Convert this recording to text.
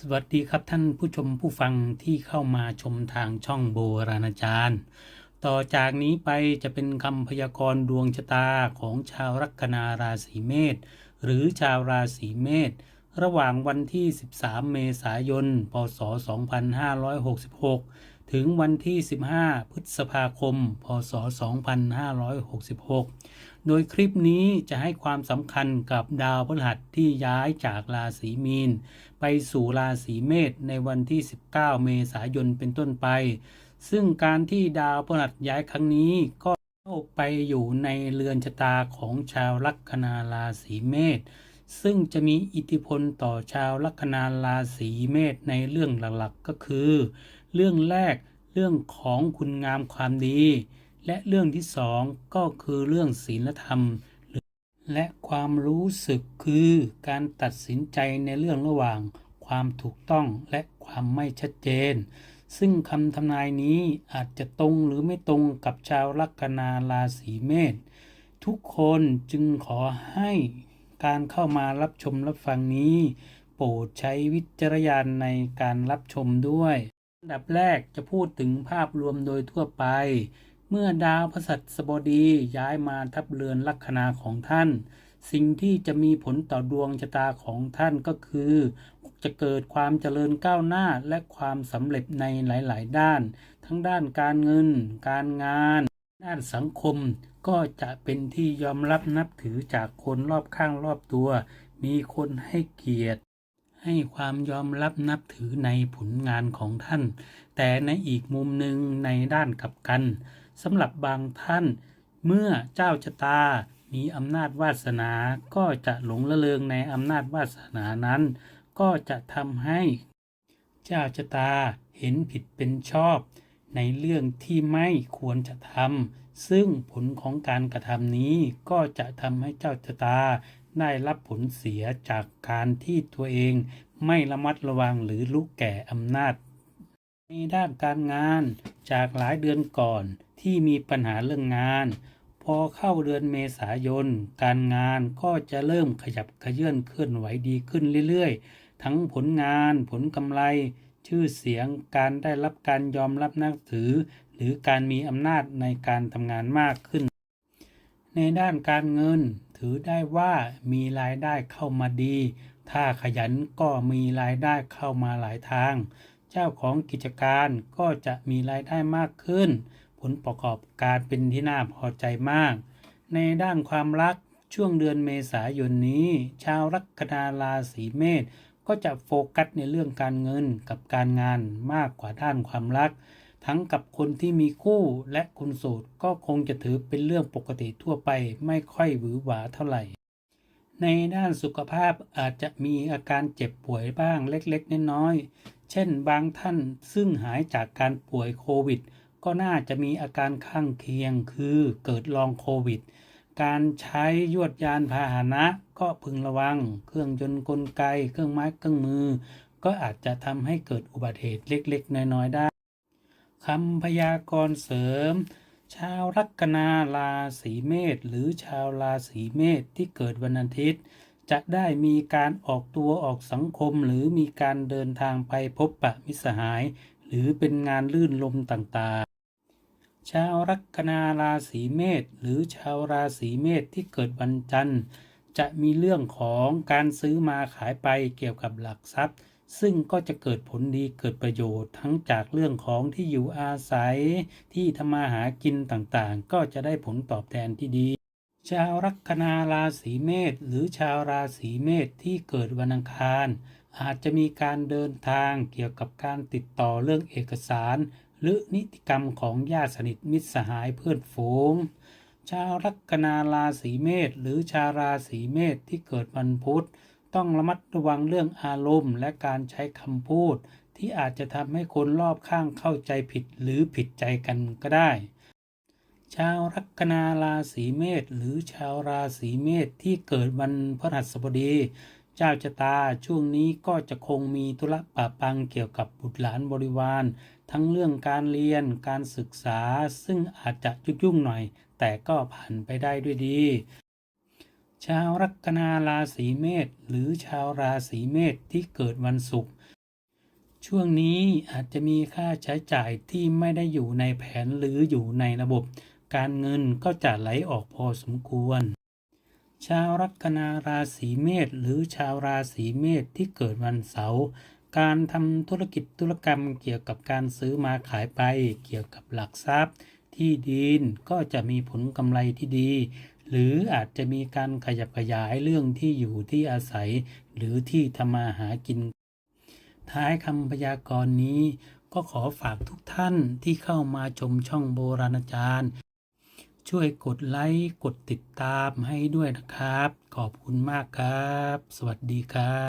สวัสดีครับท่านผู้ชมผู้ฟังที่เข้ามาชมทางช่องโบราณอาจารย์ ต่อจากนี้ไปจะเป็นคำพยากรณ์ดวงชะตาของชาวลัคนาราศีเมษหรือชาวราศีเมษระหว่างวันที่ 13 เมษายน พศ 2566 ถึงวันที่ 15 พฤษภาคม พศ 2566 โดยคลิปนี้จะให้ความสำคัญกับดาวพฤหัสที่ย้ายจากราศีมีน ไปสู่ราศีเมษในวันที่ 19 เมษายนเป็นต้นไป ซึ่งการที่ดาวพฤหัสย้ายครั้งนี้ก็เข้าไปอยู่ในเรือนชะตาของชาวลัคนาราศีเมษซึ่งจะมีอิทธิพลต่อชาวลัคนาราศีเมษในเรื่องหลักๆ ก็คือ เรื่องแรกเรื่องของคุณงามความดี และเรื่องที่สองก็คือเรื่องศีลธรรม และความรู้สึกคือการตัดสินใจในเรื่องระหว่างความถูกต้องและความไม่ชัดเจน ซึ่งคำทำนายนี้อาจจะตรงหรือไม่ตรงกับชาวลัคนาราศีเมษทุกคนจึงขอให้การเข้ามารับชมรับฟังนี้ โปรดใช้วิจารณญาณในการรับชมด้วย อันดับแรกจะพูดถึงภาพรวมโดยทั่วไป เมื่อดาวพฤหัสบดีย้ายมาทับเรือนลัคนาของท่าน สิ่งที่จะมีผลต่อดวงชะตาของท่านก็คือ จะเกิดความเจริญก้าวหน้าและความสำเร็จในหลาย ๆ ด้าน ทั้งด้านการเงิน การงาน ด้านสังคมก็จะเป็นที่ยอมรับนับถือจากคนรอบข้างรอบตัว มีคนให้เกียรติ ให้ความยอมรับนับถือในผลงานของท่าน แต่ในอีกมุมหนึ่งในด้านกลับกันสำหรับบางท่าน เมื่อเจ้าชะตามีอำนาจวาสนา ก็จะหลงละเลงในอำนาจวาสนานั้น ก็จะทำให้ เจ้าชะตาเห็นผิดเป็นชอบ ในเรื่องที่ไม่ควรจะทำซึ่งผลของการกระทำนี้ก็จะทำให้เจ้าชะตา ได้รับผลเสียจากการที่ตัวเองไม่ระมัดระวังหรือรู้แก่อำนาจในด้านการงานจากหลายเดือนก่อนที่มีปัญหาเรื่องงาน พอเข้าเดือนเมษายน การงานก็จะเริ่มขยับขยื่นเคลื่อนไหวดีขึ้นเรื่อยๆ ทั้งผลงานผลกำไร ชื่อเสียงการได้รับการยอมรับนับถือ หรือการมีอำนาจในการทำงานมากขึ้น ในด้านการเงิน ถือได้ว่ามีรายได้เข้ามาดี ถ้าขยันก็มีรายได้เข้ามาหลายทาง เจ้าของกิจการก็จะมีรายได้มากขึ้น ผลประกอบการเป็นที่น่าพอใจมาก ในด้านความรักช่วงเดือนเมษายนนี้ ชาวลัคนาราศีเมษก็จะโฟกัสในเรื่องการเงินกับการงานมากกว่าด้านความรัก ทั้งกับคนที่มีคู่และคนโสดก็คงจะถือเป็นเรื่องปกติทั่วไปไม่ค่อยหวือหวาเท่าไหร่ ในด้านสุขภาพอาจจะมีอาการเจ็บป่วยบ้างเล็กๆ น้อยๆ เช่นบางท่านซึ่งหายจากการป่วยโควิด ก็น่าจะมีอาการข้างเคียงคือเกิดลองโควิด การใช้ยวดยานพาหนะก็พึงระวัง เครื่องยนต์กลไก เครื่องไม้เครื่องมือ ก็อาจจะทำให้เกิดอุบัติเหตุเล็กๆ น้อยๆ ได้ คำพยากรณ์เสริม ชาวลัคนาราศีเมษหรือชาวราศีเมษที่เกิดวันอาทิตย์ จะได้มีการออกตัวออกสังคมหรือมีการเดินทางไปพบปะมิสหาย หรือเป็นงานลื่นลมต่างๆ ชาวลัคนาราศีเมษหรือชาวราศีเมษที่เกิดวันจันทร์ จะมีเรื่องของการซื้อมาขายไปเกี่ยวกับหลักทรัพย์ ซึ่งก็จะเกิดผลดีเกิดประโยชน์ทั้งจากเรื่องของที่อยู่อาศัย ที่ทำมาหากินต่างๆ ก็จะได้ผลตอบแทนที่ดี ชาวลัคนาราศีเมษหรือชาวราศีเมษที่เกิดวันอังคาร อาจจะมีการเดินทางเกี่ยวกับการติดต่อเรื่องเอกสาร หรือนิติกรรมของญาติสนิทมิตรสหายเพื่อนฝูงชาวลัคนาราศีเมษหรือชาวราศีเมษที่เกิดวันพุธ ต้องระมัดระวังเรื่องอารมณ์ และการใช้คำพูด ที่อาจจะทำให้คนรอบข้างเข้าใจผิดหรือผิดใจกันก็ได้ ชาวลัคนาราศีเมษหรือชาวราศีเมษที่เกิดวันพฤหัสบดี เจ้าชะตาช่วงนี้ก็จะคงมีธุระปะปังเกี่ยวกับบุตรหลานบริวาร ทั้งเรื่องการเรียนการศึกษาซึ่งอาจจะยุ่งๆหน่อย แต่ก็ผ่านไปได้ด้วยดี ชาวลัคนาราศีเมษหรือชาวราศีเมษที่เกิดวันศุกร์ช่วงนี้อาจจะมีค่าใช้จ่ายที่ไม่ได้อยู่ในแผนหรืออยู่ในระบบ การเงินก็จะไหลออกพอสมควร ชาวลัคนาราศีเมษหรือชาวราศีเมษที่เกิดวันเสาร์การทำธุรกิจธุรกรรมเกี่ยวกับการซื้อมาขายไป เกี่ยวกับหลักทรัพย์ที่ดินก็จะมีผลกำไรที่ดี หรืออาจจะมีการขยับขยายเรื่องที่อยู่ที่อาศัย หรือที่ทำมาหากิน ท้ายคำพยากรณ์นี้ ก็ขอฝากทุกท่านที่เข้ามาชมช่องโบราณอาจารย์ ช่วยกดไลค์กดติดตามให้ด้วยนะครับ ขอบคุณมากครับ สวัสดีครับ